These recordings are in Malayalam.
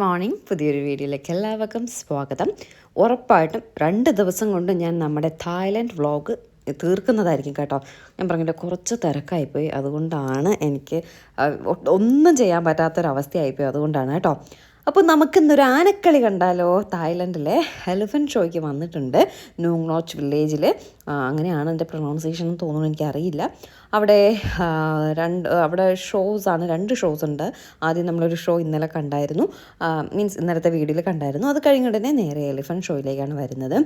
മോർണിംഗ്. പുതിയൊരു വീഡിയോയിലേക്ക് എല്ലാവർക്കും സ്വാഗതം. ഉറപ്പായിട്ടും രണ്ട് ദിവസം കൊണ്ട് ഞാൻ നമ്മുടെ തായ്ലൻഡ് വ്ളോഗ് തീർക്കുന്നതായിരിക്കും കേട്ടോ. ഞാൻ പറഞ്ഞില്ല കുറച്ച് തിരക്കായിപ്പോയി. അതുകൊണ്ടാണ് എനിക്ക് ഒന്നും ചെയ്യാൻ പറ്റാത്തൊരവസ്ഥയായിപ്പോയി. അതുകൊണ്ടാണ് കേട്ടോ. അപ്പോൾ നമുക്കിന്നൊരു ആനക്കളി കണ്ടാലോ? തായ്ലൻഡിലെ ഹെലിഫൻ ഷോയ്ക്ക് വന്നിട്ടുണ്ട്. നൂങ്നോച്ച് വില്ലേജിൽ. അങ്ങനെയാണ് എന്റെ പ്രൊണൗൺസിയേഷൻ തോന്നുന്നു എനിക്കറിയില്ല. അവിടെ രണ്ട് അവിടെ ഷോസ് ആണ് രണ്ട് ഷോസ് ഉണ്ട് ആദ്യം നമ്മളൊരു ഷോ ഇന്നലെ കണ്ടായിരുന്നു. മീൻസ് ഇന്നലത്തെ വീഡിയോയിൽ കണ്ടായിരുന്നു. അത് കഴിഞ്ഞ ഉടനെ നേരെ എലിഫൻ ഷോയിലേക്കാണ് വരുന്നത്.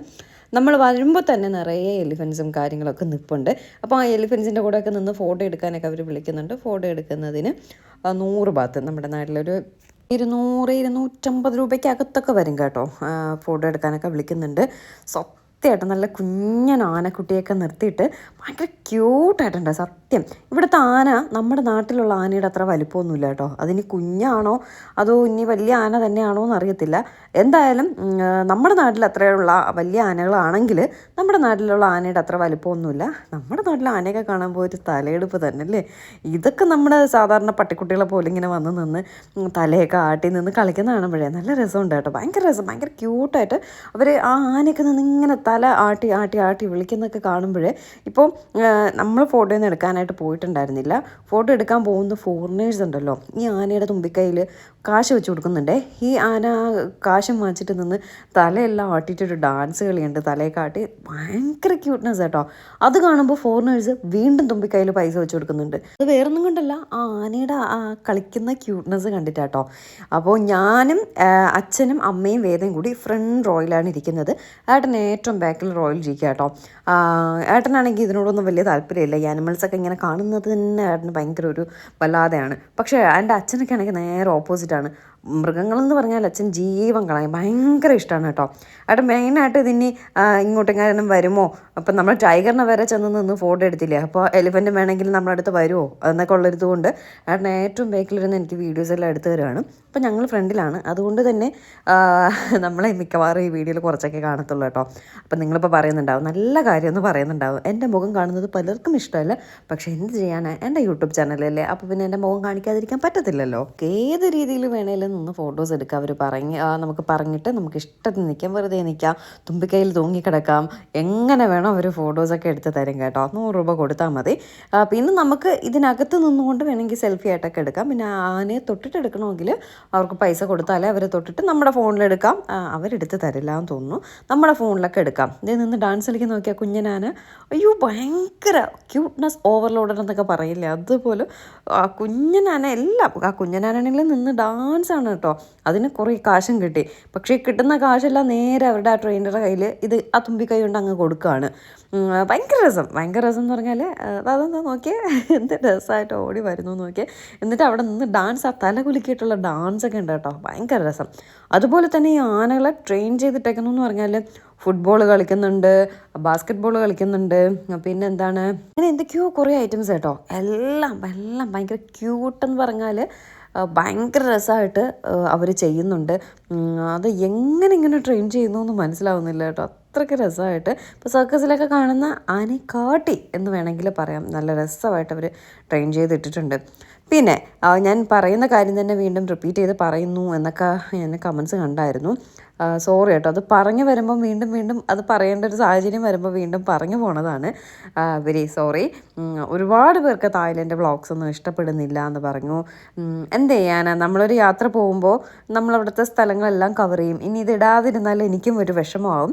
നമ്മൾ വരുമ്പോൾ തന്നെ നിറയെ എലിഫൻസും കാര്യങ്ങളൊക്കെ നിൽപ്പുണ്ട് അപ്പോൾ ആ എലിഫൻസിന്റെ കൂടെയൊക്കെ നിന്ന് ഫോട്ടോ എടുക്കാനൊക്കെ അവർ വിളിക്കുന്നുണ്ട്. ഫോട്ടോ എടുക്കുന്നതിന് നൂറ് ബാത്ത് നമ്മുടെ നാട്ടിലൊരു ഇരുന്നൂറ് ഇരുന്നൂറ്റമ്പത് രൂപയ്ക്കകത്തൊക്കെ വരും കേട്ടോ. ഫോട്ടോ എടുക്കാനൊക്കെ വിളിക്കുന്നുണ്ട്. സത്യമായിട്ട് നല്ല കുഞ്ഞൻ ആനക്കുട്ടിയൊക്കെ നിർത്തിയിട്ട് ഭയങ്കര ക്യൂട്ടായിട്ടുണ്ട് സത്യം. ഇവിടുത്തെ ആന നമ്മുടെ നാട്ടിലുള്ള ആനയുടെ അത്ര വലിപ്പമൊന്നുമില്ല കേട്ടോ. അതിനി കുഞ്ഞാണോ? അതോ ഇനി വലിയ ആന തന്നെയാണോ എന്ന് അറിയത്തില്ല എന്തായാലും നമ്മുടെ നാട്ടിൽ അത്രയുള്ള വലിയ ആനകളാണെങ്കിൽ നമ്മുടെ നാട്ടിലുള്ള ആനയുടെ അത്ര വലിപ്പമൊന്നുമില്ല. നമ്മുടെ നാട്ടിലെ ആനയൊക്കെ കാണുമ്പോൾ ഒരു തലയെടുപ്പ് തന്നെ അല്ലേ ഇതൊക്കെ നമ്മുടെ സാധാരണ പട്ടിക്കുട്ടികളെ പോലെ ഇങ്ങനെ വന്ന് നിന്ന് തലയൊക്കെ ആട്ടി നിന്ന് കളിക്കുന്ന കാണുമ്പോഴേ നല്ല രസമുണ്ട് കേട്ടോ. ഭയങ്കര രസം ഭയങ്കര ക്യൂട്ടായിട്ട് അവർ ആ ആനയൊക്കെ നിന്ന് ഇങ്ങനെ തല ആട്ടി ആട്ടി ആട്ടി വിളിക്കുന്നൊക്കെ കാണുമ്പോൾ ഇപ്പോൾ നമ്മൾ ഫോട്ടോ ഒന്നും എടുക്കാനായിട്ട് പോയിട്ടുണ്ടായിരുന്നില്ല. ഫോട്ടോ എടുക്കാൻ പോകുന്ന ഫോറിനേഴ്സ് ഉണ്ടല്ലോ. ഈ ആനയുടെ തുമ്പിക്കൈയിൽ കാശ് വെച്ച് കൊടുക്കുന്നുണ്ടേ. ഈ ആന കാശും വാങ്ങിച്ചിട്ട് നിന്ന് തലയെല്ലാം ആട്ടിയിട്ടൊരു ഡാൻസ് കളിയുണ്ട്. തലയെ കാട്ടി ഭയങ്കര ക്യൂട്ട്നെസ് കേട്ടോ അത് കാണുമ്പോൾ ഫോറിനേഴ്സ് വീണ്ടും തുമ്പിക്കൈയിൽ പൈസ വെച്ച് കൊടുക്കുന്നുണ്ട്. അത് വേറൊന്നും കൊണ്ടല്ല ആ ആനയുടെ ആ കളിക്കുന്ന ക്യൂട്ട്നെസ് കണ്ടിട്ടാട്ടോ. അപ്പോൾ ഞാനും അച്ഛനും അമ്മയും വേദയും കൂടി ഫ്രണ്ട് റോയിലാണ് ഇരിക്കുന്നത്. ഏട്ടൻ ഏറ്റവും ബാക്കിൽ റോയിൽ ഇരിക്കുക കേട്ടോ ഏട്ടനാണെങ്കിൽ ഇതിനോടൊന്നും വലിയ താല്പര്യമില്ല. ഈ ആനിമൽസൊക്കെ ഇങ്ങനെ കാണുന്നത് തന്നെ ഏട്ടന് ഭയങ്കര ഒരു വല്ലാതെയാണ്. പക്ഷേ എന്റെ അച്ഛനൊക്കെ ആണെങ്കിൽ നേരെ ഓപ്പോസിറ്റാണ് മൃഗങ്ങളെന്ന് പറഞ്ഞാൽ അച്ഛൻ ജീവൻ കളയും ഭയങ്കര ഇഷ്ടമാണ് കേട്ടോ. അവിടെ മെയിനായിട്ട് ഇതിനി ഇങ്ങോട്ടെങ്ങാനും വരുമോ? അപ്പം നമ്മൾ ടൈഗറിനെ വരെ ചെന്ന് നിന്ന് ഫോട്ടോ എടുത്തില്ലേ? അപ്പോൾ എലിഫന്റ് വേണമെങ്കിൽ നമ്മുടെ അടുത്ത് വരുമോ എന്നൊക്കെ ഉള്ളൊരിത് കൊണ്ട് ഏട്ടൻ ഏറ്റവും ബേക്കിലിരുന്ന് എനിക്ക് വീഡിയോസ് എല്ലാം എടുത്തു തരുവാണ്. അപ്പം ഞങ്ങൾ ഫ്രണ്ടിലാണ് അതുകൊണ്ട് തന്നെ നമ്മളെ മിക്കവാറും ഈ വീഡിയോയിൽ കുറച്ചൊക്കെ കാണത്തുള്ളൂ കേട്ടോ. അപ്പം നിങ്ങളിപ്പോൾ പറയുന്നുണ്ടാവും നല്ല കാര്യമെന്ന് പറയുന്നുണ്ടാവും. എന്റെ മുഖം കാണുന്നത് പലർക്കും ഇഷ്ടമല്ല. പക്ഷേ എന്ത് ചെയ്യാനാണ് എന്റെ യൂട്യൂബ് ചാനലല്ലേ അപ്പോൾ പിന്നെ എന്റെ മുഖം കാണിക്കാതിരിക്കാൻ പറ്റത്തില്ലല്ലോ. ഏത് രീതിയിൽ വേണേലും നിന്ന് ഫോട്ടോസ് എടുക്കുക അവർ പറഞ്ഞ് നമുക്ക് പറഞ്ഞിട്ട് നമുക്ക് ഇഷ്ടത്തിന് നിൽക്കാം വെറുതെ നിൽക്കാം തുമ്പിക്കൈയിൽ തൂങ്ങിക്കിടക്കാം. എങ്ങനെ വേണം അവർ ഫോട്ടോസൊക്കെ എടുത്ത് തരും കേട്ടോ. നൂറ് രൂപ കൊടുത്താൽ മതി. പിന്നെ നമുക്ക് ഇതിനകത്ത് നിന്നുകൊണ്ട് വേണമെങ്കിൽ സെൽഫി ആയിട്ടൊക്കെ എടുക്കാം. പിന്നെ ആനയെ തൊട്ടിട്ട് എടുക്കണമെങ്കിൽ അവർക്ക് പൈസ കൊടുത്താലേ അവരെ തൊട്ടിട്ട് നമ്മുടെ ഫോണിലെടുക്കാം അവരെടുത്ത് തരില്ല എന്ന് തോന്നുന്നു. നമ്മുടെ ഫോണിലൊക്കെ എടുക്കാം. ഇതിൽ നിന്ന് ഡാൻസ് കളിക്കാൻ നോക്കിയാൽ കുഞ്ഞനാന. അയ്യോ ഭയങ്കര ക്യൂട്ട്നെസ് ഓവർലോഡഡ് എന്നൊക്കെ പറയില്ലേ? അതുപോലെ കുഞ്ഞനാന എല്ലാം ആ കുഞ്ഞനാനാണെങ്കിൽ നിന്ന് ഡാൻസ് ആണ് കേട്ടോ അതിന് കുറേ കാശും കിട്ടി. പക്ഷേ കിട്ടുന്ന കാശെല്ലാം നേരെ അവരുടെ ആ ട്രെയിനറുടെ കയ്യിൽ ഇത് ആ തുമ്പിക്കൈ കൊണ്ട് അങ്ങ് കൊടുക്കുകയാണ് ഭയങ്കര രസം. ഭയങ്കര രസം എന്ന് പറഞ്ഞാൽ അതെന്താ നോക്കിയേ? എന്ത് രസമായിട്ട് ഓടി വരുന്നു നോക്കിയേ. എന്നിട്ട് അവിടെ നിന്ന് ഡാൻസ് ആ തല കുലുക്കിയിട്ടുള്ള ഡാൻസ് ഒക്കെ ഉണ്ട് കേട്ടോ ഭയങ്കര രസം. അതുപോലെ തന്നെ ഈ ആനകളെ ട്രെയിൻ ചെയ്തിട്ടേക്കുന്നു എന്ന് പറഞ്ഞാൽ ഫുട്ബോൾ കളിക്കുന്നുണ്ട് ബാസ്ക്കറ്റ് ബോൾ കളിക്കുന്നുണ്ട് പിന്നെ എന്താണ്? അങ്ങനെ എന്തൊക്കെയോ കുറേ ഐറ്റംസ് കേട്ടോ എല്ലാം എല്ലാം ഭയങ്കര ക്യൂട്ടെന്ന് പറഞ്ഞാൽ ഭയങ്കര രസമായിട്ട് അവർ ചെയ്യുന്നുണ്ട്. അത് എങ്ങനെ ഇങ്ങനെ ട്രെയിൻ ചെയ്യുന്നു എന്ന് മനസ്സിലാവുന്നില്ല കേട്ടോ. അത്രയ്ക്ക് രസമായിട്ട് ഇപ്പോൾ സർക്കസിലൊക്കെ കാണുന്ന ആനക്കാട്ടി എന്ന് വേണമെങ്കിൽ പറയാം. നല്ല രസമായിട്ട് അവർ ട്രെയിൻ ചെയ്തിട്ടിട്ടുണ്ട്. പിന്നെ ഞാൻ പറയുന്ന കാര്യം തന്നെ വീണ്ടും റിപ്പീറ്റ് ചെയ്ത് പറയുന്നു എന്നൊക്കെ ഞാൻ കമൻസ് കണ്ടായിരുന്നു. സോറി കേട്ടോ. അത് പറഞ്ഞു വരുമ്പോൾ വീണ്ടും വീണ്ടും അത് പറയേണ്ട ഒരു സാഹചര്യം വരുമ്പോൾ വീണ്ടും പറഞ്ഞു പോണതാണ്. വെരി സോറി ഒരുപാട് പേർക്ക് തായ്ലൻഡ് വ്ളോഗ്സ് ഒന്നും ഇഷ്ടപ്പെടുന്നില്ല എന്ന് പറഞ്ഞു. എന്ത് ചെയ്യാനാ? നമ്മളൊരു യാത്ര പോകുമ്പോൾ നമ്മളവിടുത്തെ സ്ഥലങ്ങളെല്ലാം കവർ ചെയ്യും. ഇനി ഇത് ഇടാതിരുന്നാൽ എനിക്കും ഒരു വിഷമമാവും.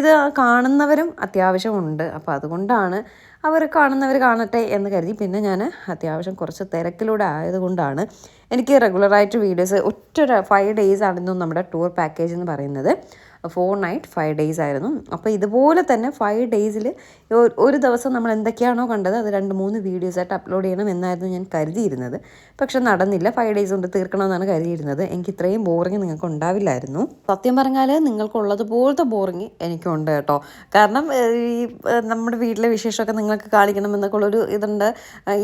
ഇത് കാണുന്നവരും അത്യാവശ്യമുണ്ട്. അപ്പോൾ അതുകൊണ്ടാണ് അവർ കാണുന്നവർ കാണട്ടെ എന്ന് കരുതി. പിന്നെ ഞാൻ അത്യാവശ്യം കുറച്ച് തിരക്കിലൂടെ ആയതുകൊണ്ടാണ് എനിക്ക് റെഗുലറായിട്ട് വീഡിയോസ് ഒറ്റ ഫൈവ് ഡേയ്സ് ആണെന്നും നമ്മുടെ ടൂർ പാക്കേജ് എന്ന് പറയുന്നത്. ഫോർ നൈറ്റ് ഫൈവ് ഡേയ്സ് ആയിരുന്നു. അപ്പോൾ ഇതുപോലെ തന്നെ ഫൈവ് ഡേയ്സിൽ ഒരു ദിവസം നമ്മൾ എന്തൊക്കെയാണോ കണ്ടത് അത് രണ്ട് മൂന്ന് വീഡിയോസായിട്ട് അപ്ലോഡ് ചെയ്യണം എന്നായിരുന്നു ഞാൻ കരുതിയിരുന്നത്. പക്ഷെ നടന്നില്ല. ഫൈവ് ഡേയ്സ് കൊണ്ട് തീർക്കണമെന്നാണ് കരുതിയിരുന്നത്. എനിക്ക് ഇത്രയും ബോറിങ് നിങ്ങൾക്ക് ഉണ്ടാവില്ലായിരുന്നു. സത്യം പറഞ്ഞാൽ നിങ്ങൾക്കുള്ളതുപോലത്തെ ബോറിങ് എനിക്കുണ്ട് കേട്ടോ. കാരണം ഈ നമ്മുടെ വീട്ടിലെ വിശേഷമൊക്കെ നിങ്ങൾക്ക് കാണിക്കണം എന്നൊക്കെ ഉള്ളൊരു ഇതുണ്ട്.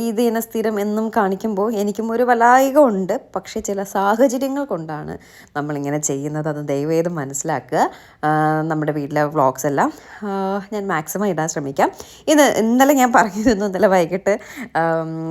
ഇത് ഇങ്ങനെ സ്ഥിരം എന്നും കാണിക്കുമ്പോൾ എനിക്കും ഒരു വലായിക ഉണ്ട്. പക്ഷേ ചില സാഹചര്യങ്ങൾ കൊണ്ടാണ് നമ്മളിങ്ങനെ ചെയ്യുന്നത്. അത് ദയവേത് മനസ്സിലാക്കുക. നമ്മുടെ വീട്ടിലെ വ്ളോഗ്സ് എല്ലാം. ഞാൻ മാക്സിമം ഇടാൻ ശ്രമിക്കാം. ഇത് ഇന്നലെ ഞാൻ പറഞ്ഞിരുന്നു ഇന്നലെ വൈകിട്ട്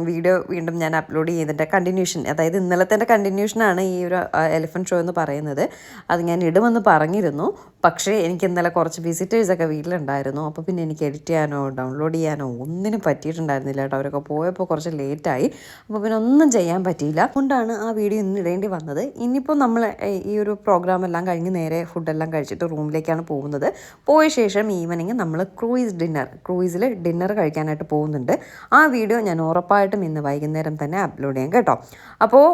വീഡിയോ വീണ്ടും ഞാൻ അപ്ലോഡ് ചെയ്തിട്ട് കണ്ടിന്യൂഷൻ അതായത് ഇന്നലത്തെ കണ്ടിന്യൂഷനാണ് ഈ ഒരു എലിഫന്റ് ഷോ എന്ന് പറയുന്നത്. അത് ഞാൻ ഇടുമെന്ന് പറഞ്ഞിരുന്നു. പക്ഷേ എനിക്ക് ഇന്നലെ കുറച്ച് വിസിറ്റേഴ്സൊക്കെ വീട്ടിലുണ്ടായിരുന്നു. അപ്പോൾ പിന്നെ എനിക്ക് എഡിറ്റ് ചെയ്യാനോ ഡൗൺലോഡ് ചെയ്യാനോ ഒന്നിനും പറ്റിയിട്ടുണ്ടായിരുന്നില്ല കേട്ടോ. അവരൊക്കെ പോയപ്പോൾ കുറച്ച് ലേറ്റായി അപ്പോൾ പിന്നെ ഒന്നും ചെയ്യാൻ പറ്റിയില്ല. അതുകൊണ്ടാണ് ആ വീഡിയോ ഇന്ന് ഇടേണ്ടി വന്നത്. ഇനിയിപ്പോൾ നമ്മൾ ഈ ഒരു പ്രോഗ്രാം എല്ലാം കഴിഞ്ഞ് നേരെ ഫുഡെല്ലാം കഴിച്ചിട്ട് റൂമിലേക്കാണ് പോകുന്നത്. പോയ ശേഷം ഈവനിങ് നമ്മൾ ക്രൂയിസ് ഡിന്നർ ക്രൂയിസിൽ ഡിന്നർ കഴിക്കാനായിട്ട് പോകുന്നുണ്ട്. ആ വീഡിയോ ഞാൻ ഉറപ്പായിട്ടും ഇന്ന് വൈകുന്നേരം തന്നെ അപ്ലോഡ് ചെയ്യാം കേട്ടോ. അപ്പോൾ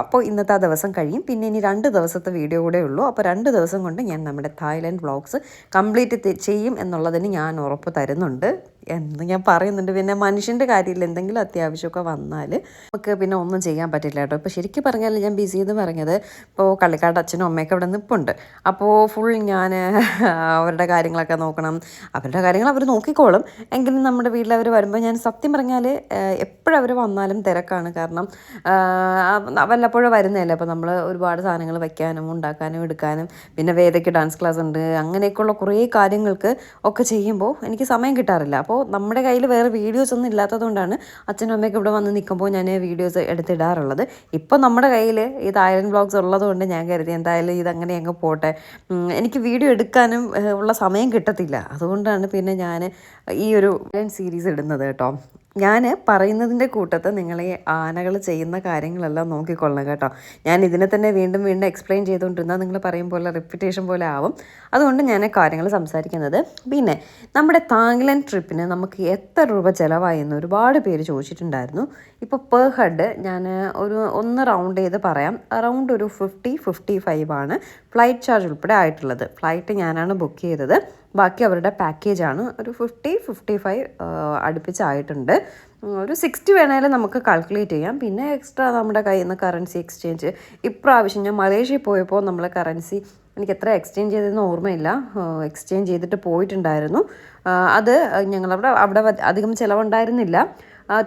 അപ്പോൾ ഇന്നത്തെ ആ ദിവസം കഴിയും. പിന്നെ ഇനി രണ്ട് ദിവസത്തെ വീഡിയോ കൂടെ ഉള്ളൂ. അപ്പോൾ രണ്ട് ദിവസം കൊണ്ട് ഞാൻ നമ്മുടെ തായ്ലൻഡ് വ്ളോഗ്സ് കംപ്ലീറ്റ് ചെയ്യും എന്നുള്ളതിന് ഞാൻ ഉറപ്പ് തരുന്നുണ്ട്. എന്ന് ഞാൻ പറയുന്നുണ്ട്. പിന്നെ മനുഷ്യന്റെ കാര്യത്തിൽ എന്തെങ്കിലും അത്യാവശ്യമൊക്കെ വന്നാൽ നമുക്ക് പിന്നെ ഒന്നും ചെയ്യാൻ പറ്റില്ല കേട്ടോ. ഇപ്പോൾ ശരിക്കും പറഞ്ഞാൽ ഞാൻ ബിസി എന്ന് പറഞ്ഞത് ഇപ്പോൾ കള്ളിക്കാട് അച്ഛനും അമ്മയൊക്കെ ഇവിടെ നിൽപ്പുണ്ട് അപ്പോൾ ഫുൾ ഞാൻ അവരുടെ കാര്യങ്ങളൊക്കെ നോക്കണം. അവരുടെ കാര്യങ്ങൾ അവർ നോക്കിക്കോളും. എങ്കിലും നമ്മുടെ വീട്ടിൽ അവർ വരുമ്പോൾ ഞാൻ സത്യം പറഞ്ഞാൽ എപ്പോഴവർ വന്നാലും തിരക്കാണ്. കാരണം വല്ലപ്പോഴും വരുന്നതല്ലേ. അപ്പോൾ നമ്മൾ ഒരുപാട് സാധനങ്ങൾ വയ്ക്കാനും ഉണ്ടാക്കാനും എടുക്കാനും. പിന്നെ വേദയ്ക്ക് ഡാൻസ് ക്ലാസ് ഉണ്ട്. അങ്ങനെയൊക്കെയുള്ള കുറേ കാര്യങ്ങൾക്ക് ഒക്കെ ചെയ്യുമ്പോൾ എനിക്ക് സമയം കിട്ടാറില്ല. അപ്പോൾ നമ്മുടെ കയ്യിൽ വേറെ വീഡിയോസ് ഒന്നും ഇല്ലാത്തതുകൊണ്ടാണ് അച്ഛനും അമ്മയൊക്കെ ഇവിടെ വന്ന് നിൽക്കുമ്പോൾ ഞാൻ വീഡിയോസ് എടുത്തിടാറുള്ളത്. ഇപ്പോൾ നമ്മുടെ കയ്യിൽ ഈ തായ്ലൻഡ് ബ്ലോഗ്സ് ഉള്ളതുകൊണ്ട് ഞാൻ കരുതി എന്തായാലും ഇതങ്ങനെ അങ്ങ് പോട്ടെ. എനിക്ക് വീഡിയോ എടുക്കാനും ഉള്ള സമയം കിട്ടത്തില്ല. അതുകൊണ്ടാണ് പിന്നെ ഞാൻ ഈ ഒരു സീരീസ് ഇടുന്നത് കേട്ടോ. ഞാൻ പറയുന്നതിന്റെ കൂട്ടത്ത് നിങ്ങൾ ഈ ആനകൾ ചെയ്യുന്ന കാര്യങ്ങളെല്ലാം നോക്കിക്കൊള്ളണം കേട്ടോ. ഞാൻ ഇതിനെ തന്നെ വീണ്ടും വീണ്ടും എക്സ്പ്ലെയിൻ ചെയ്തുകൊണ്ടിരുന്നാൽ നിങ്ങൾ പറയും പോലെ റെപ്യൂട്ടേഷൻ പോലെ ആവും. അതുകൊണ്ട് ഞാൻ കാര്യങ്ങൾ സംസാരിക്കുന്നത് പിന്നെ നമ്മുടെ തായ്ലൻഡ് ട്രിപ്പിന് നമുക്ക് എത്ര രൂപ ചിലവായി എന്ന് ഒരുപാട് പേര് ചോദിച്ചിട്ടുണ്ടായിരുന്നു. ഇപ്പോൾ പെർ ഹെഡ് ഞാൻ ഒരു ഒന്ന് റൗണ്ട് ചെയ്ത് പറയാം. അറൗണ്ട് ഒരു ഫിഫ്റ്റി ഫിഫ്റ്റി ഫൈവ് ആണ് ഫ്ലൈറ്റ് ചാർജ് ഉൾപ്പെടെ ആയിട്ടുള്ളത്. ഫ്ലൈറ്റ് ഞാനാണ് ബുക്ക് ചെയ്തത്. ബാക്കി അവരുടെ പാക്കേജാണ് ഒരു ഫിഫ്റ്റി ഫിഫ്റ്റി ഫൈവ് അടുപ്പിച്ചായിട്ടുണ്ട്. ഒരു സിക്സ്റ്റി വേണേലും നമുക്ക് കാൽക്കുലേറ്റ് ചെയ്യാം. പിന്നെ എക്സ്ട്രാ നമ്മുടെ കയ്യിൽ നിന്ന് കറൻസി എക്സ്ചേഞ്ച് ഇപ്രാവശ്യം ഞാൻ മലേഷ്യയിൽ പോയപ്പോൾ നമ്മൾ കറൻസി എനിക്ക് എത്ര എക്സ്ചേഞ്ച് ചെയ്തതെന്ന് ഓർമ്മയില്ല. എക്സ്ചേഞ്ച് ചെയ്തിട്ട് പോയിട്ടുണ്ടായിരുന്നു. അത് ഞങ്ങളവിടെ അവിടെ അധികം ചിലവുണ്ടായിരുന്നില്ല.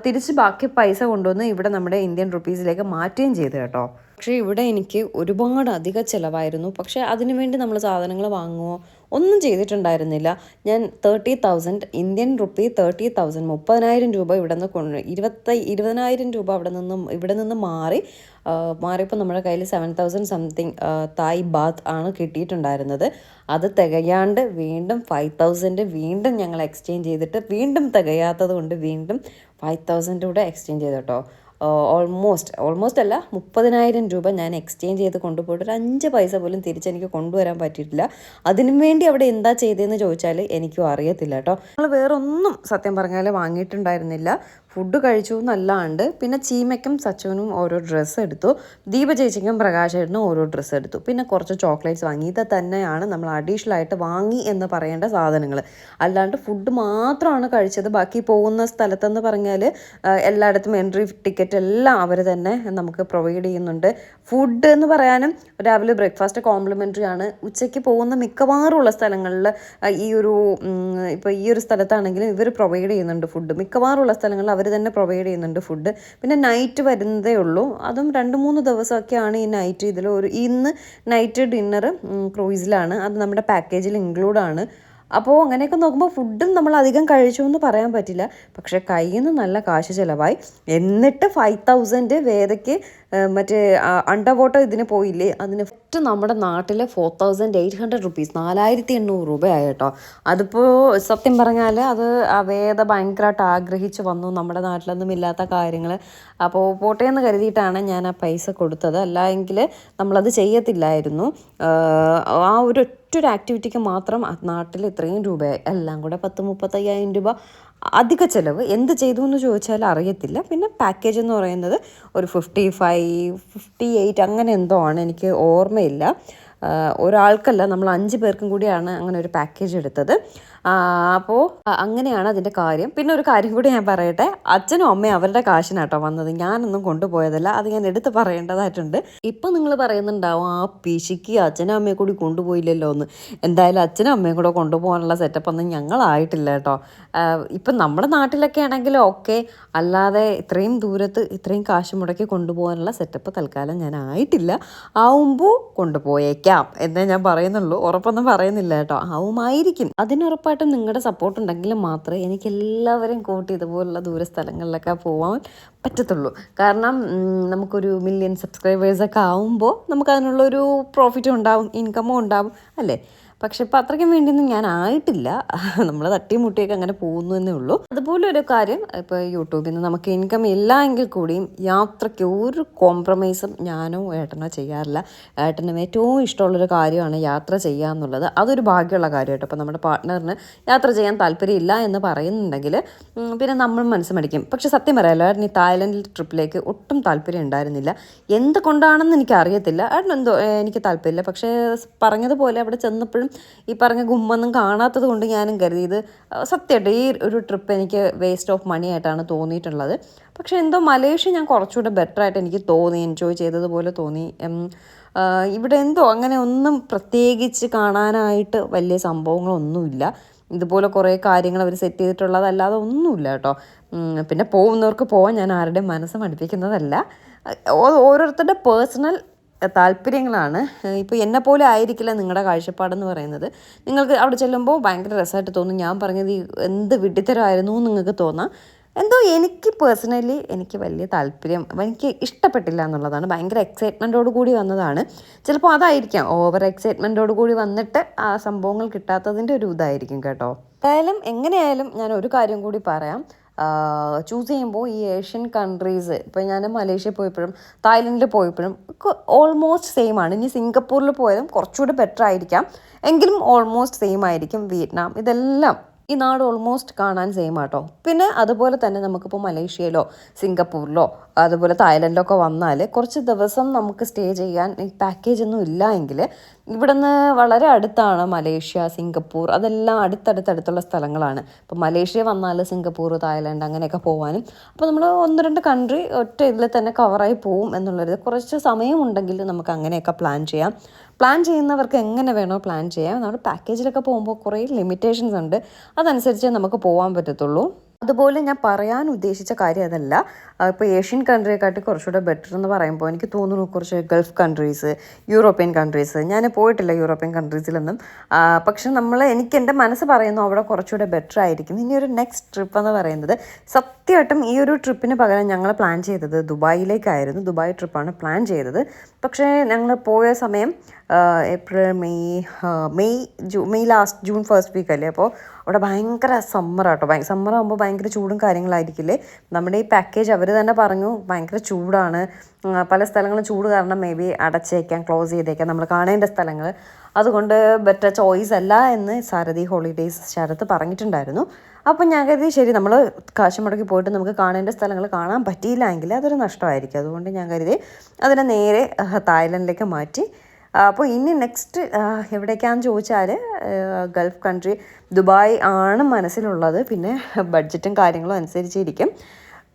തിരിച്ച് ബാക്കി പൈസ കൊണ്ടുവന്ന് ഇവിടെ നമ്മുടെ ഇന്ത്യൻ റുപ്പീസിലേക്ക് മാറ്റുകയും ചെയ്തു കേട്ടോ. പക്ഷേ ഇവിടെ എനിക്ക് ഒരുപാട് അധികം ചിലവായിരുന്നു. പക്ഷേ അതിനുവേണ്ടി നമ്മൾ സാധനങ്ങൾ വാങ്ങുമോ ഒന്നും ചെയ്തിട്ടുണ്ടായിരുന്നില്ല. ഞാൻ thirty thousand Indian rupee thirty thousand മുപ്പതിനായിരം രൂപ ഇവിടെ നിന്ന് കൊണ്ട് ഇരുപത്തി ഇരുപതിനായിരം രൂപ അവിടെ നിന്നും ഇവിടെ നിന്ന് മാറി മാറിയപ്പോൾ നമ്മുടെ കയ്യിൽ seven thousand something Thai baht ആണ് കിട്ടിയിട്ടുണ്ടായിരുന്നത്. അത് തികയാണ്ട് വീണ്ടും ഫൈവ് തൗസൻഡ് വീണ്ടും ഞങ്ങൾ എക്സ്ചേഞ്ച് ചെയ്തിട്ട് വീണ്ടും തികയാത്തത് കൊണ്ട് വീണ്ടും ഫൈവ് തൗസൻഡ് കൂടെ എക്സ്ചേഞ്ച് ചെയ്തു കേട്ടോ. ഓൾമോസ്റ്റ് ഓൾമോസ്റ്റ് അല്ല മുപ്പതിനായിരം രൂപ ഞാൻ എക്സ്ചേഞ്ച് ചെയ്ത് കൊണ്ടുപോയിട്ട് ഒരു അഞ്ച് പൈസ പോലും തിരിച്ചെനിക്ക് കൊണ്ടുവരാൻ പറ്റിയിട്ടില്ല. അതിനു വേണ്ടി അവിടെ എന്താ ചെയ്തതെന്ന് ചോദിച്ചാൽ എനിക്കും അറിയത്തില്ല കേട്ടോ. നമ്മൾ വേറൊന്നും സത്യം പറഞ്ഞാൽ വാങ്ങിയിട്ടുണ്ടായിരുന്നില്ല. ഫുഡ് കഴിച്ചു എന്നല്ലാണ്ട് പിന്നെ ചീമയ്ക്കും സച്ചുവിനും ഓരോ ഡ്രസ്സ് എടുത്തു. ദീപ ചേച്ചിക്കും പ്രകാശേട്ടനും ഓരോ ഡ്രസ്സ് എടുത്തു. പിന്നെ കുറച്ച് ചോക്ലേറ്റ്സ് വാങ്ങി. ഇത് തന്നെയാണ് നമ്മൾ അഡീഷണൽ ആയിട്ട് വാങ്ങി എന്ന് പറയേണ്ട സാധനങ്ങൾ. അല്ലാണ്ട് ഫുഡ് മാത്രമാണ് കഴിച്ചത്. ബാക്കി പോകുന്ന സ്ഥലത്തെന്ന് പറഞ്ഞാൽ എല്ലായിടത്തും എൻട്രി ടിക്കറ്റ് എല്ലാം അവർ തന്നെ നമുക്ക് പ്രൊവൈഡ് ചെയ്യുന്നുണ്ട്. ഫുഡ് എന്ന് പറയാനും രാവിലെ ബ്രേക്ക്ഫാസ്റ്റ് കോംപ്ലിമെന്ററി ആണ്. ഉച്ചയ്ക്ക് പോകുന്ന മിക്കവാറും ഉള്ള സ്ഥലങ്ങളിൽ ഈ ഒരു ഇപ്പോൾ ഈ ഒരു സ്ഥലത്താണെങ്കിലും ഇവർ പ്രൊവൈഡ് ചെയ്യുന്നുണ്ട് ഫുഡ് മിക്കവാറും ഉള്ള സ്ഥലങ്ങളിൽ അവർ തന്നെ പ്രൊവൈഡ് ചെയ്യുന്നുണ്ട് ഫുഡ് പിന്നെ നൈറ്റ് വരുന്നതേ ഉള്ളൂ. അതും രണ്ട് മൂന്ന് ദിവസമൊക്കെയാണ് ഈ നൈറ്റ് ഇതിൽ ഒരു ഇന്ന് നൈറ്റ് ഡിന്നർ ക്രൂയിസിലാണ് അത് നമ്മുടെ പാക്കേജിൽ ഇൻക്ലൂഡാണ് അപ്പോൾ അങ്ങനെയൊക്കെ നോക്കുമ്പോൾ ഫുഡും നമ്മൾ അധികം കഴിച്ചു എന്ന് പറയാൻ പറ്റില്ല. പക്ഷേ കയ്യിൽ നിന്ന് നല്ല കാശ് ചിലവായി. എന്നിട്ട് ഫൈവ് തൗസൻഡ് വേദയ്ക്ക് മറ്റേ അണ്ടർ വാട്ടർ ഇതിന് പോയില്ലേ? അതിന് ഫസ്റ്റ് നമ്മുടെ നാട്ടിൽ four thousand eight hundred rupees നാലായിരത്തി എണ്ണൂറ് രൂപയായി കേട്ടോ. അതിപ്പോൾ സത്യം പറഞ്ഞാൽ അത് അവേദ വേദ ഭയങ്കരമായിട്ട് ആഗ്രഹിച്ച് വന്നു. നമ്മുടെ നാട്ടിലൊന്നും ഇല്ലാത്ത കാര്യങ്ങൾ അപ്പോൾ പോട്ടെ എന്ന് കരുതിയിട്ടാണ് ഞാൻ ആ പൈസ കൊടുത്തത്. അല്ല എങ്കിൽ നമ്മളത് ചെയ്യത്തില്ലായിരുന്നു. ആ ഒരു ഒറ്റ ഒരു ആക്ടിവിറ്റിക്ക് മാത്രം നാട്ടിൽ ഇത്രയും രൂപ എല്ലാം കൂടെ പത്ത് മുപ്പത്തയ്യായിരം രൂപ. അധിക ചിലവ് എന്ത് ചെയ്തു എന്ന് ചോദിച്ചാൽ അറിയത്തില്ല. പിന്നെ പാക്കേജ് എന്ന് പറയുന്നത് ഒരു ഫിഫ്റ്റി ഫൈവ് ഫിഫ്റ്റി എയ്റ്റ് അങ്ങനെ എന്തോ ആണ്. എനിക്ക് ഓർമ്മയില്ല. ഒരാൾക്കല്ല നമ്മൾ അഞ്ച് പേർക്കും കൂടിയാണ് അങ്ങനെ ഒരു പാക്കേജ് എടുത്തത്. അപ്പോൾ അങ്ങനെയാണ് അതിന്റെ കാര്യം. പിന്നെ ഒരു കാര്യം കൂടി ഞാൻ പറയട്ടെ. അച്ഛനും അമ്മയും അവരുടെ കാശിനാട്ടോ വന്നത്. ഞാനൊന്നും കൊണ്ടുപോയതല്ല. അത് ഞാൻ എടുത്ത് പറയേണ്ടതായിട്ടുണ്ട്. ഇപ്പം നിങ്ങൾ പറയുന്നുണ്ടാവും ആ പിശിക്ക് അച്ഛനും അമ്മയെ കൂടി കൊണ്ടുപോയില്ലല്ലോ എന്ന്. എന്തായാലും അച്ഛനും അമ്മയും കൂടെ കൊണ്ടുപോകാനുള്ള സെറ്റപ്പ് ഒന്നും ഞങ്ങളായിട്ടില്ല കേട്ടോ. ഇപ്പം നമ്മുടെ നാട്ടിലൊക്കെ ആണെങ്കിലും ഓക്കെ അല്ലാതെ ഇത്രയും ദൂരത്ത് ഇത്രയും കാശ് മുടക്കി കൊണ്ടുപോകാനുള്ള സെറ്റപ്പ് തൽക്കാലം ഞാൻ ആയിട്ടില്ല. ആവുമ്പോൾ കൊണ്ടുപോയേക്കാം. എന്നേ ഞാൻ പറയുന്നുള്ളൂ. ഉറപ്പൊന്നും പറയുന്നില്ല കേട്ടോ. ആവുമായിരിക്കും. അതിനുറപ്പായിട്ടും നിങ്ങളുടെ സപ്പോർട്ട് ഉണ്ടെങ്കിൽ മാത്രമേ എനിക്ക് എല്ലാവരെയും കൂട്ടി ഇതുപോലുള്ള ദൂര സ്ഥലങ്ങളിലൊക്കെ പോകാൻ പറ്റത്തുള്ളൂ. കാരണം നമുക്കൊരു മില്യൺ സബ്സ്ക്രൈബേഴ്സൊക്കെ ആവുമ്പോൾ നമുക്കതിനുള്ളൊരു പ്രോഫിറ്റും ഉണ്ടാവും ഇൻകമും ഉണ്ടാവും അല്ലേ? പക്ഷെ ഇപ്പം അത്രയ്ക്കും വേണ്ടിയൊന്നും ഞാൻ ആയിട്ടില്ല. നമ്മൾ തട്ടിമുട്ടിയൊക്കെ അങ്ങനെ പോകുന്നു എന്നേ ഉള്ളൂ. അതുപോലെ ഒരു കാര്യം ഇപ്പോൾ യൂട്യൂബിൽ നിന്ന് നമുക്ക് ഇൻകം ഇല്ല എങ്കിൽ കൂടിയും യാത്രയ്ക്ക് ഒരു കോംപ്രമൈസും ഞാനോ ഏട്ടനോ ചെയ്യാറില്ല. ഏട്ടനും ഏറ്റവും ഇഷ്ടമുള്ളൊരു കാര്യമാണ് യാത്ര ചെയ്യുക എന്നുള്ളത്. അതൊരു ഭാഗ്യമുള്ള കാര്യമായിട്ട് അപ്പോൾ നമ്മുടെ പാർട്ട്ണറിന് യാത്ര ചെയ്യാൻ താല്പര്യമില്ല എന്ന് പറയുന്നുണ്ടെങ്കിൽ പിന്നെ നമ്മൾ മനസ്സ് മടിക്കും. പക്ഷെ സത്യം പറയാമല്ലോ ഏട്ടൻ ഈ തായ്ലൻഡിൽ ട്രിപ്പിലേക്ക് ഒട്ടും താല്പര്യം ഉണ്ടായിരുന്നില്ല. എന്തുകൊണ്ടാണെന്ന് എനിക്ക് അറിയത്തില്ല ഏട്ടൻ എന്തോ എനിക്ക് താല്പര്യമില്ല. പക്ഷേ പറഞ്ഞതുപോലെ അവിടെ ചെന്നപ്പോഴും ഈ പറഞ്ഞ ഗുമ്മൊന്നും കാണാത്തത് കൊണ്ട് ഞാനും കരുതി. ഇത് സത്യമായിട്ട് ഈ ഒരു ട്രിപ്പ് എനിക്ക് വേസ്റ്റ് ഓഫ് മണി ആയിട്ടാണ് തോന്നിയിട്ടുള്ളത്. പക്ഷേ എന്തോ മലേഷ്യ ഞാൻ കുറച്ചുകൂടെ ബെറ്റർ ആയിട്ട് എനിക്ക് തോന്നി എൻജോയ് ചെയ്തതുപോലെ തോന്നി. ഇവിടെ എന്തോ അങ്ങനെ ഒന്നും പ്രത്യേകിച്ച് കാണാനായിട്ട് വലിയ സംഭവങ്ങളൊന്നുമില്ല. ഇതുപോലെ കുറേ കാര്യങ്ങൾ അവർ സെറ്റ് ചെയ്തിട്ടുള്ളതല്ലാതെ ഒന്നുമില്ല കേട്ടോ. പിന്നെ പോകുന്നവർക്ക് പോകാൻ ഞാൻ ആരുടെയും മനസ്സ് മടുപ്പിക്കുന്നതല്ല. ഓരോരുത്തരുടെ പേഴ്സണൽ താല്പര്യങ്ങളാണ്. ഇപ്പോൾ എന്നെ പോലെ ആയിരിക്കില്ല നിങ്ങളുടെ കാഴ്ചപ്പാടെന്ന് പറയുന്നത്. നിങ്ങൾക്ക് അവിടെ ചെല്ലുമ്പോൾ ഭയങ്കര രസമായിട്ട് തോന്നും. ഞാൻ പറഞ്ഞത് എന്ത് വിഡിത്തരമായിരുന്നു നിങ്ങൾക്ക് തോന്നാം. എന്തോ എനിക്ക് പേഴ്സണലി എനിക്ക് വലിയ താല്പര്യം എനിക്ക് ഇഷ്ടപ്പെട്ടില്ല എന്നുള്ളതാണ്. ഭയങ്കര എക്സൈറ്റ്മെന്റോട് കൂടി വന്നതാണ്. ചിലപ്പോൾ അതായിരിക്കാം. ഓവർ എക്സൈറ്റ്മെന്റോട് കൂടി വന്നിട്ട് ആ സംഭവങ്ങൾ കിട്ടാത്തതിന്റെ ഒരു ഇതായിരിക്കും കേട്ടോ. എന്തായാലും എങ്ങനെയായാലും ഞാൻ ഒരു കാര്യം കൂടി പറയാം. ചൂസ് ചെയ്യുമ്പോൾ ഈ ഏഷ്യൻ കൺട്രീസ് ഇപ്പോൾ ഞാൻ മലേഷ്യ പോയപ്പോഴും തായ്ലൻഡിൽ പോയപ്പോഴും ഓൾമോസ്റ്റ് സെയിം ആണ്. ഇനി സിംഗപ്പൂരിൽ പോയതും കുറച്ചുകൂടി ബെറ്റർ ആയിരിക്കാം. എങ്കിലും ഓൾമോസ്റ്റ് സെയിം ആയിരിക്കും വിയറ്റ്നാം. ഇതെല്ലാം ഈ നാട് ഓൾമോസ്റ്റ് കാണാൻ സെയിം ആട്ടോ. പിന്നെ അതുപോലെ തന്നെ നമുക്കിപ്പോൾ മലേഷ്യയിലോ സിംഗപ്പൂരിലോ അതുപോലെ തായ്ലൻഡിലൊക്കെ വന്നാൽ കുറച്ച് ദിവസം നമുക്ക് സ്റ്റേ ചെയ്യാൻ പാക്കേജ് ഒന്നും ഇല്ല എങ്കിൽ ഇവിടുന്ന് വളരെ അടുത്താണ് മലേഷ്യ സിംഗപ്പൂർ. അതെല്ലാം അടുത്തടുത്തടുത്തുള്ള സ്ഥലങ്ങളാണ്. ഇപ്പം മലേഷ്യ വന്നാൽ സിംഗപ്പൂർ തായ്ലാൻഡ് അങ്ങനെയൊക്കെ പോകാനും അപ്പോൾ നമ്മൾ ഒന്ന് രണ്ട് കൺട്രി ഒറ്റ ഇതിൽ തന്നെ കവറായി പോവും എന്നുള്ളത് കുറച്ച് സമയമുണ്ടെങ്കിൽ നമുക്ക് അങ്ങനെയൊക്കെ പ്ലാൻ ചെയ്യാം. പ്ലാൻ ചെയ്യുന്നവർക്ക് എങ്ങനെ വേണോ പ്ലാൻ ചെയ്യാം. നമ്മുടെ പാക്കേജിലൊക്കെ പോകുമ്പോൾ കുറേ ലിമിറ്റേഷൻസ് ഉണ്ട്. അതനുസരിച്ച് നമുക്ക് പോകാൻ പറ്റത്തുള്ളൂ. അതുപോലെ ഞാൻ പറയാൻ ഉദ്ദേശിച്ച കാര്യം അതല്ല. ഇപ്പോൾ ഏഷ്യൻ കൺട്രിയെക്കാട്ടി കുറച്ചുകൂടെ ബെറ്റർ എന്ന് പറയുമ്പോൾ എനിക്ക് തോന്നുന്നു കുറച്ച് ഗൾഫ് കൺട്രീസ് യൂറോപ്യൻ കൺട്രീസ് ഞാൻ പോയിട്ടില്ല യൂറോപ്യൻ കൺട്രീസിലൊന്നും പക്ഷെ നമ്മൾ എനിക്ക് എന്റെ മനസ്സ് പറയുന്നു അവിടെ കുറച്ചുകൂടെ ബെറ്റർ ആയിരിക്കും. ഇനി ഒരു നെക്സ്റ്റ് ട്രിപ്പ് എന്ന് പറയുന്നത് സത്യമായിട്ടും ഈ ഒരു ട്രിപ്പിന് പകരം ഞങ്ങൾ പ്ലാൻ ചെയ്തത് ദുബായിലേക്കായിരുന്നു. ദുബായ് ട്രിപ്പാണ് പ്ലാൻ ചെയ്തത്. പക്ഷേ ഞങ്ങൾ പോയ സമയം ഏപ്രിൽ മെയ് മെയ് ജൂ May last June first week അല്ലേ? അപ്പോൾ അവിടെ ഭയങ്കര സമ്മർ ആട്ടോ. സമ്മർ ആകുമ്പോൾ ഭയങ്കര ചൂടും കാര്യങ്ങളായിരിക്കില്ലേ? നമ്മുടെ ഈ പാക്കേജ് അവർ തന്നെ പറഞ്ഞു ഭയങ്കര ചൂടാണ്. പല സ്ഥലങ്ങളും ചൂട് കാരണം മേ ബി അടച്ചേക്കാം ക്ലോസ് ചെയ്തേക്കാം നമ്മൾ കാണേണ്ട സ്ഥലങ്ങൾ. അതുകൊണ്ട് ബെറ്റർ ചോയ്സ് അല്ല എന്ന് സാരഥി ഹോളിഡേയ്സ് ശരത്ത് പറഞ്ഞിട്ടുണ്ടായിരുന്നു. അപ്പം ഞാൻ കരുതി ശരി നമ്മൾ കാശ് മുടക്കി പോയിട്ട് നമുക്ക് കാണേണ്ട സ്ഥലങ്ങൾ കാണാൻ പറ്റിയില്ല എങ്കിൽ അതൊരു നഷ്ടമായിരിക്കും. അതുകൊണ്ട് ഞാൻ കരുതി അതിനെ നേരെ തായ്ലൻഡിലേക്ക് മാറ്റി. അപ്പോൾ ഇനി നെക്സ്റ്റ് എവിടേക്കാന്ന് ചോദിച്ചാൽ ഗൾഫ് കൺട്രി ദുബായ് ആണ് മനസ്സിലുള്ളത്. പിന്നെ ബഡ്ജറ്റും കാര്യങ്ങളും അനുസരിച്ചിരിക്കും.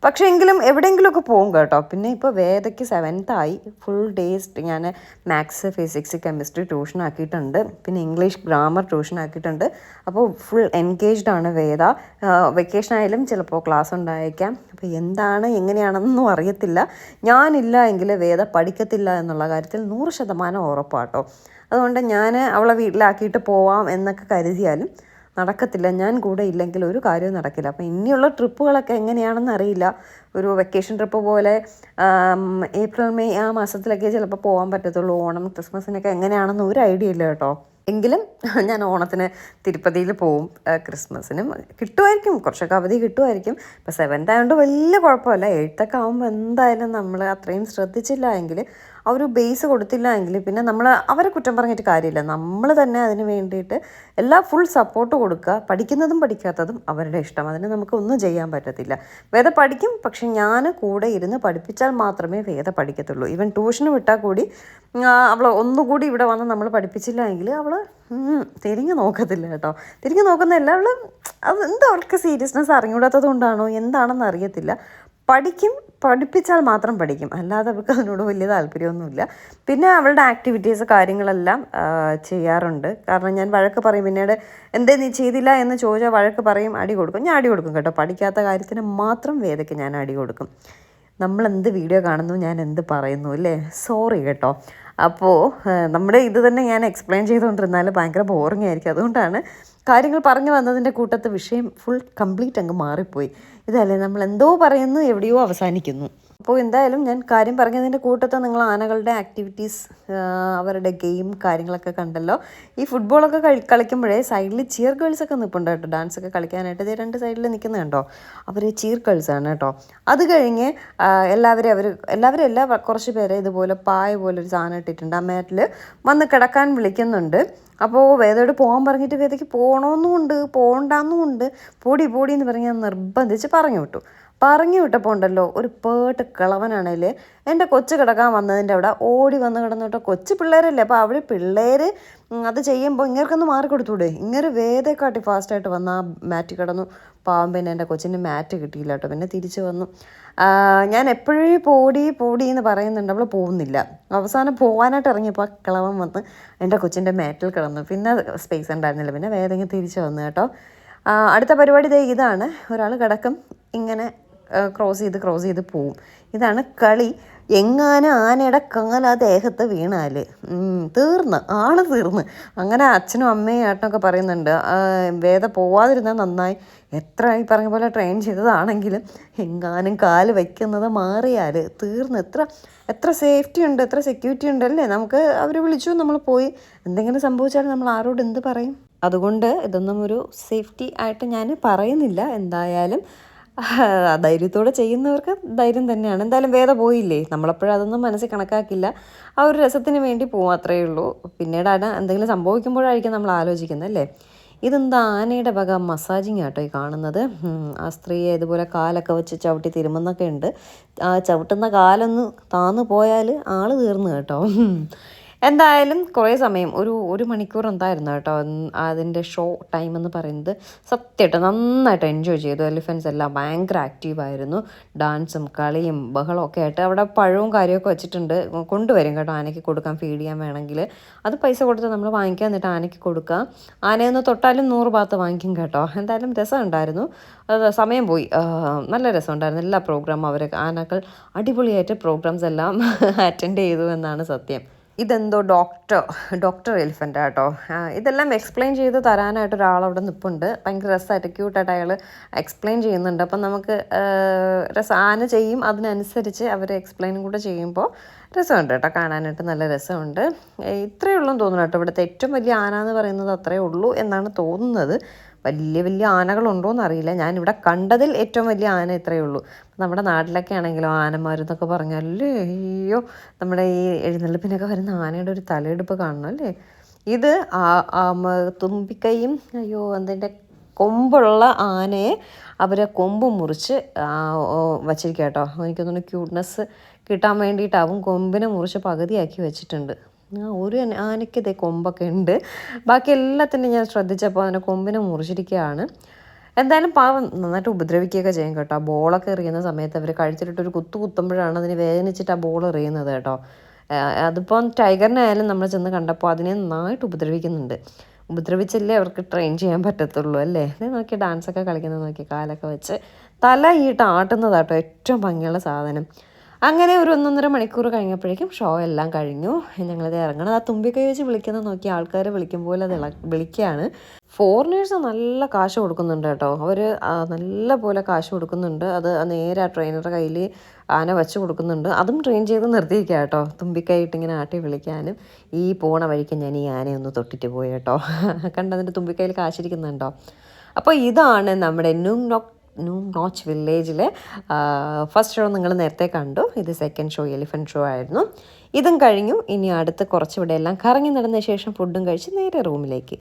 പക്ഷേ എങ്കിലും എവിടെയെങ്കിലുമൊക്കെ പോകും കേട്ടോ. പിന്നെ ഇപ്പോൾ വേദയ്ക്ക് സെവൻത്തായി ഫുൾ ഡേയ്സ് ഞാൻ മാത്സ് ഫിസിക്സ് കെമിസ്ട്രി ട്യൂഷൻ ആക്കിയിട്ടുണ്ട്. പിന്നെ ഇംഗ്ലീഷ് ഗ്രാമർ ട്യൂഷൻ ആക്കിയിട്ടുണ്ട്. അപ്പോൾ ഫുൾ എൻഗേജ്ഡ് ആണ് വേദ. വെക്കേഷൻ ആയാലും ചിലപ്പോൾ ക്ലാസ് ഉണ്ടായേക്കാം. അപ്പോൾ എന്താണ് എങ്ങനെയാണെന്നൊന്നും അറിയത്തില്ല. ഞാനില്ല എങ്കിൽ വേദ പഠിക്കത്തില്ല എന്നുള്ള കാര്യത്തിൽ നൂറ് ശതമാനം ഉറപ്പാട്ടോ. അതുകൊണ്ട് ഞാൻ അവളെ വീട്ടിലാക്കിയിട്ട് പോവാം എന്നൊക്കെ കരുതിയാലും നടക്കത്തില്ല. ഞാൻ കൂടെ ഇല്ലെങ്കിൽ ഒരു കാര്യവും നടക്കില്ല. അപ്പം ഇനിയുള്ള ട്രിപ്പുകളൊക്കെ എങ്ങനെയാണെന്ന് അറിയില്ല. ഒരു വെക്കേഷൻ ട്രിപ്പ് പോലെ ഏപ്രിൽ മെയ് ആ മാസത്തിലൊക്കെ ചിലപ്പോൾ പോകാൻ പറ്റത്തുള്ളൂ. ഓണം ക്രിസ്മസിനൊക്കെ എങ്ങനെയാണെന്ന് ഒരു ഐഡിയ ഇല്ല കേട്ടോ. എങ്കിലും ഞാൻ ഓണത്തിന് തിരുപ്പതിയിൽ പോവും. ക്രിസ്മസിനും കിട്ടുമായിരിക്കും. കുറച്ചൊക്കെ അവധി കിട്ടുമായിരിക്കും. ഇപ്പം സെവൻത്ത് ആയതുകൊണ്ട് വലിയ കുഴപ്പമില്ല. എയ്ത്തൊക്കെ ആകുമ്പോൾ എന്തായാലും നമ്മൾ അത്രയും ശ്രദ്ധിച്ചില്ല എങ്കിൽ ആ ഒരു ബേസ് കൊടുത്തില്ല എങ്കിൽ പിന്നെ നമ്മൾ അവരെ കുറ്റം പറഞ്ഞിട്ട് കാര്യമില്ല. നമ്മൾ തന്നെ അതിന് വേണ്ടിയിട്ട് എല്ലാ ഫുൾ സപ്പോർട്ട് കൊടുക്കുക. പഠിക്കുന്നതും പഠിക്കാത്തതും അവരുടെ ഇഷ്ടം. അതിന് നമുക്ക് ഒന്നും ചെയ്യാൻ പറ്റത്തില്ല. വേദ പഠിക്കും പക്ഷെ ഞാൻ കൂടെ ഇരുന്ന് പഠിപ്പിച്ചാൽ മാത്രമേ വേദ പഠിക്കത്തുള്ളൂ. ഈവൻ ട്യൂഷന് വിട്ടാൽ കൂടി അവൾ ഒന്നുകൂടി ഇവിടെ വന്ന് നമ്മൾ പഠിപ്പിച്ചില്ല എങ്കിൽ അവൾ തിരിഞ്ഞു നോക്കത്തില്ല കേട്ടോ. തിരിഞ്ഞു നോക്കുന്നില്ല അവൾ അത് എന്താ അവൾക്ക് സീരിയസ്നെസ് അറിഞ്ഞൂടാത്തത് കൊണ്ടാണോ? എന്താണെന്ന് അറിയത്തില്ല. പഠിക്കും പഠിപ്പിച്ചാൽ മാത്രം പഠിക്കും. അല്ലാതെ അവൾക്ക് അതിനോട് വലിയ താല്പര്യമൊന്നുമില്ല. പിന്നെ അവളുടെ ആക്ടിവിറ്റീസ് കാര്യങ്ങളെല്ലാം ചെയ്യാറുണ്ട്. കാരണം ഞാൻ വഴക്ക് പറയും പിന്നീട് എന്തേ നീ ചെയ്തില്ല എന്ന് ചോദിച്ചാൽ വഴക്ക് പറയും അടി കൊടുക്കും. ഞാൻ അടി കൊടുക്കും കേട്ടോ. പഠിക്കാത്ത കാര്യത്തിന് മാത്രം വേദയ്ക്ക് ഞാൻ അടി കൊടുക്കും. നമ്മൾ എന്ത് വീഡിയോ കാണുന്നു ഞാൻ എന്ത് പറയുന്നു അല്ലേ? സോറി കേട്ടോ. അപ്പോൾ നമ്മുടെ ഇത് തന്നെ ഞാൻ എക്സ്പ്ലെയിൻ ചെയ്തുകൊണ്ടിരുന്നാൽ ഭയങ്കര ബോറിംഗ് ആയിരിക്കും. അതുകൊണ്ടാണ് കാര്യങ്ങൾ പറഞ്ഞു വന്നതിന്റെ കൂട്ടത്ത് വിഷയം ഫുൾ കംപ്ലീറ്റ് അങ്ങ് മാറിപ്പോയി. ഇതല്ലേ നമ്മൾ എന്തോ പറയുന്നു എവിടെയോ അവസാനിക്കുന്നു. അപ്പോൾ എന്തായാലും ഞാൻ കാര്യം പറഞ്ഞതിന്റെ കൂട്ടത്ത് നിങ്ങൾ ആനകളുടെ ആക്ടിവിറ്റീസ് അവരുടെ ഗെയിം കാര്യങ്ങളൊക്കെ കണ്ടല്ലോ. ഈ ഫുട്ബോളൊക്കെ കളി കളിക്കുമ്പോഴേ സൈഡിൽ ചിയർ ഗേൾസ് ഒക്കെ നിൽപ്പുണ്ട് കേട്ടോ. ഡാൻസ് ഒക്കെ കളിക്കാനായിട്ട് ഇതേ രണ്ട് സൈഡിൽ നിൽക്കുന്നത് കണ്ടോ? അവർ ചിയർ ആണ് കേട്ടോ. അത് കഴിഞ്ഞ് എല്ലാവരും അവർ എല്ലാവരും എല്ലാ കുറച്ച് പേരെ ഇതുപോലെ പായ പോലെ ഒരു സാധനം ഇട്ടിട്ടുണ്ട്. ആ മാറ്റിൽ വന്ന് കിടക്കാൻ വിളിക്കുന്നുണ്ട്. അപ്പോൾ വേദയോട് പോകാൻ പറഞ്ഞിട്ട് വേദയ്ക്ക് പോകണമെന്നുമുണ്ട് പോകണ്ടെന്നുമുണ്ട് പോടി പോടി എന്ന് പറഞ്ഞ് ഞാൻ നിർബന്ധിച്ച് പറഞ്ഞു വിട്ടു. പറഞ്ഞു വിട്ടപ്പോൾ ഉണ്ടല്ലോ ഒരു പേട്ട് കിളവനാണേൽ എന്റെ കൊച്ചു കിടക്കാൻ വന്നതിന്റെ അവിടെ ഓടി വന്ന് കിടന്നിട്ടോ കൊച്ചു പിള്ളേരല്ലേ അപ്പോൾ അവിടെ പിള്ളേർ അത് ചെയ്യുമ്പോൾ ഇങ്ങേർക്കൊന്ന് മാറി കൊടുത്തൂടെ. ഇങ്ങനെ വേദക്കാട്ടി ഫാസ്റ്റായിട്ട് വന്ന് ആ മാറ്റ് കിടന്നു. പാവം പിന്നെ എന്റെ കൊച്ചിന് മാറ്റ് കിട്ടിയില്ല കേട്ടോ പിന്നെ തിരിച്ചു വന്നു. ഞാൻ എപ്പോഴും പോടി പോടി എന്ന് പറയുന്നുണ്ട് അവൾ പോകുന്നില്ല. അവസാനം പോകാനായിട്ട് ഇറങ്ങിയപ്പോൾ ആ കിളവൻ വന്ന് എന്റെ കൊച്ചിന്റെ മാറ്റിൽ കിടന്നു. പിന്നെ സ്പേസ് ഉണ്ടായിരുന്നില്ല പിന്നെ വേദങ്ങ് തിരിച്ചു വന്നു കേട്ടോ. അടുത്ത പരിപാടി ദേ ഇതാണ്. ഒരാൾ കിടക്കും ഇങ്ങനെ ക്രോസ് ചെയ്ത് ക്രോസ് ചെയ്ത് പോവും. ഇതാണ് കളി. എങ്ങാനും ആനയുടെ കാല ദേഹത്ത് വീണാൽ തീർന്ന്. ആൾ തീർന്ന്. അങ്ങനെ അച്ഛനും അമ്മയും ഏട്ടനൊക്കെ പറയുന്നുണ്ട് വേദ പോവാതിരുന്നാൽ നന്നായി. എത്ര ഈ പറഞ്ഞ പോലെ ട്രെയിൻ ചെയ്തതാണെങ്കിലും എങ്ങാനും കാൽ വയ്ക്കുന്നത് മാറിയാൽ തീർന്ന്. എത്ര എത്ര സേഫ്റ്റി ഉണ്ട് എത്ര സെക്യൂരിറ്റി ഉണ്ട് അല്ലേ? നമുക്ക് അവർ വിളിച്ചു നമ്മൾ പോയി. എന്തെങ്കിലും സംഭവിച്ചാൽ നമ്മൾ ആരോട് എന്ത് പറയും? അതുകൊണ്ട് ഇതൊന്നും ഒരു സേഫ്റ്റി ആയിട്ട് ഞാൻ പറയുന്നില്ല. എന്തായാലും ധൈര്യത്തോടെ ചെയ്യുന്നവർക്ക് ധൈര്യം തന്നെയാണ്. എന്തായാലും വേദ പോയില്ലേ? നമ്മളപ്പോഴും അതൊന്നും മനസ്സിൽ കണക്കാക്കില്ല. ആ ഒരു രസത്തിന് വേണ്ടി പോവും അത്രയേ ഉള്ളൂ. പിന്നീടാണ് എന്തെങ്കിലും സംഭവിക്കുമ്പോഴായിരിക്കും നമ്മൾ ആലോചിക്കുന്നത് അല്ലേ? ഇതെന്താ ആനയുടെ വക മസാജിങ് ആട്ടോ ഈ കാണുന്നത്? ആ സ്ത്രീയെ ഇതുപോലെ കാലൊക്കെ വെച്ച് ചവിട്ടി തിരുമുന്നൊക്കെ ഉണ്ട്. ആ ചവിട്ടുന്ന കാലൊന്ന് താന്നു പോയാൽ ആൾ തീർന്നു കേട്ടോ. എന്തായാലും കുറേ സമയം ഒരു ഒരു മണിക്കൂർ എന്തായിരുന്നു കേട്ടോ? അതിന്റെ ഷോ ടൈം എന്ന് പറയുന്നത് സത്യമായിട്ട് നന്നായിട്ട് എൻജോയ് ചെയ്തു. എലിഫൻസ് എല്ലാം ഭയങ്കര ആക്റ്റീവായിരുന്നു ഡാൻസും കളിയും ബഹളവും ഒക്കെ ആയിട്ട് അവിടെ പഴവും കാര്യമൊക്കെ വെച്ചിട്ടുണ്ട്. കൊണ്ടുവരും കേട്ടോ. ആനയ്ക്ക് കൊടുക്കാൻ ഫീഡ് ചെയ്യാൻ വേണമെങ്കിൽ. അത് പൈസ കൊടുത്ത് നമ്മൾ വാങ്ങിക്കാൻ എന്നിട്ട് ആനയ്ക്ക് കൊടുക്കുക ആനയൊന്ന് തൊട്ടാലും നൂറ് ഭാഗത്ത് വാങ്ങിക്കും കേട്ടോ. എന്തായാലും രസമുണ്ടായിരുന്നു. സമയം പോയി. നല്ല നല്ല രസമുണ്ടായിരുന്നു. എല്ലാ പ്രോഗ്രാമും അവരൊക്കെ ആനകൾ അടിപൊളിയായിട്ട് പ്രോഗ്രാംസ് എല്ലാം അറ്റൻഡ് ചെയ്തു എന്നാണ് സത്യം. ഇതെന്തോ ഡോക്ടർ ഡോക്ടർ എലിഫന്റ് കേട്ടോ ഇതെല്ലാം എക്സ്പ്ലെയിൻ ചെയ്ത് തരാനായിട്ട് ഒരാളവിടെ നിൽപ്പുണ്ട് ഭയങ്കര രസമായിട്ട് ക്യൂട്ടായിട്ട് അയാൾ എക്സ്പ്ലെയിൻ ചെയ്യുന്നുണ്ട്. അപ്പം നമുക്ക് രസം ആന ചെയ്യും. അതിനനുസരിച്ച് അവർ എക്സ്പ്ലെയിനും കൂടെ ചെയ്യുമ്പോൾ രസമുണ്ട് കേട്ടോ കാണാനായിട്ട് നല്ല രസമുണ്ട്. ഇത്രയേ ഉള്ളൂ തോന്നുന്നു കേട്ടോ ഇവിടുത്തെ ഏറ്റവും വലിയ ആന എന്ന് പറയുന്നത് അത്രയേ ഉള്ളൂ എന്നാണ് തോന്നുന്നത്. വലിയ വലിയ അറിയില്ല ഞാനിവിടെ കണ്ടതിൽ ഏറ്റവും വലിയ ആന ഇത്രയേ ഉള്ളൂ. നമ്മുടെ നാട്ടിലൊക്കെ ആണെങ്കിലോ ആനമാരെന്നൊക്കെ പറഞ്ഞാലേ അയ്യോ നമ്മുടെ ഈ എഴുന്നള്ളിപ്പിനൊക്കെ വരുന്ന ആനയുടെ ഒരു തലയെടുപ്പ് കാണണം അല്ലേ? ഇത് തുമ്പിക്കൈയും അയ്യോ അതിന്റെ കൊമ്പുള്ള ആനയെ അവർ കൊമ്പ് മുറിച്ച് വച്ചിരിക്കാം കേട്ടോ. എനിക്ക് തോന്നുന്നു ക്യൂട്ട്നെസ് കിട്ടാൻ വേണ്ടിയിട്ടാവും കൊമ്പിനെ മുറിച്ച് പകുതിയാക്കി വെച്ചിട്ടുണ്ട്. ഒരു ആനയ്ക്ക് കൊമ്പൊക്കെ ഉണ്ട്. ബാക്കി എല്ലാത്തിനും ഞാൻ ശ്രദ്ധിച്ചപ്പോൾ അതിനെ കൊമ്പിനെ മുറിച്ചിരിക്കുകയാണ് എന്തായാലും പാവം നന്നായിട്ട് ഉപദ്രവിക്കുകയൊക്കെ ചെയ്യും കേട്ടോ. ആ ബോളൊക്കെ എറിയുന്ന സമയത്ത് അവർ കഴിച്ചിട്ട് ഒരു കുത്തു കുത്തുമ്പോഴാണ് അതിന് വേദനിച്ചിട്ട് ആ ബോൾ എറിയുന്നത് കേട്ടോ. അതിപ്പം ടൈഗറിനായാലും നമ്മൾ ചെന്ന് കണ്ടപ്പോൾ അതിനെ നന്നായിട്ട് ഉപദ്രവിക്കുന്നുണ്ട്. ഉപദ്രവിച്ചല്ലേ അവർക്ക് ട്രെയിൻ ചെയ്യാൻ പറ്റത്തുള്ളൂ അല്ലേ? നോക്കി ഡാൻസൊക്കെ കളിക്കുന്നത് നോക്കി കാലൊക്കെ വെച്ച് തല ഈട്ട് ആട്ടുന്നതാട്ടോ ഏറ്റവും ഭംഗിയുള്ള സാധനം. അങ്ങനെ ഒരു ഒന്നൊന്നര മണിക്കൂർ കഴിഞ്ഞപ്പോഴേക്കും ഷോ എല്ലാം കഴിഞ്ഞു. ഞങ്ങളിത് ഇറങ്ങണം. ആ തുമ്പിക്കൈ വെച്ച് വിളിക്കുന്നത് നോക്കി ആൾക്കാരെ വിളിക്കും പോലെ അത് വിളിക്കുകയാണ് ഫോറിനേഴ്സ് നല്ല കാശ് കൊടുക്കുന്നുണ്ട് കേട്ടോ. അവർ നല്ല പോലെ കാശ് കൊടുക്കുന്നുണ്ട്. അത് നേരെ ആ ട്രെയിനറുടെ കയ്യിൽ ആന വച്ച് കൊടുക്കുന്നുണ്ട്. അതും ട്രെയിൻ ചെയ്ത് നിർത്തിയിരിക്കുക കേട്ടോ. തുമ്പിക്കൈയിട്ട് ഇങ്ങനെ ആട്ടി വിളിക്കാനും. ഈ പോണ വഴിക്ക് ഞാൻ ഈ ആനയെ ഒന്ന് തൊട്ടിട്ട് പോയി കേട്ടോ. കണ്ടതിന്റെ തുമ്പിക്കൈയിൽ കാശിരിക്കുന്നുണ്ടോ? അപ്പോൾ ഇതാണ് നമ്മുടെ ന്യൂനോക് ന്യൂ നോച്ച് വില്ലേജിലെ ഫസ്റ്റ് ഷോ നിങ്ങൾ നേരത്തെ കണ്ടു. ഇത് സെക്കൻഡ് ഷോ എലിഫന്റ് ഷോ ആയിരുന്നു. ഇതും കഴിഞ്ഞു. ഇനി അടുത്ത് കുറച്ചിവിടെ എല്ലാം കറങ്ങി നടന്ന ശേഷം ഫുഡും കഴിച്ച് നേരെ റൂമിലേക്ക്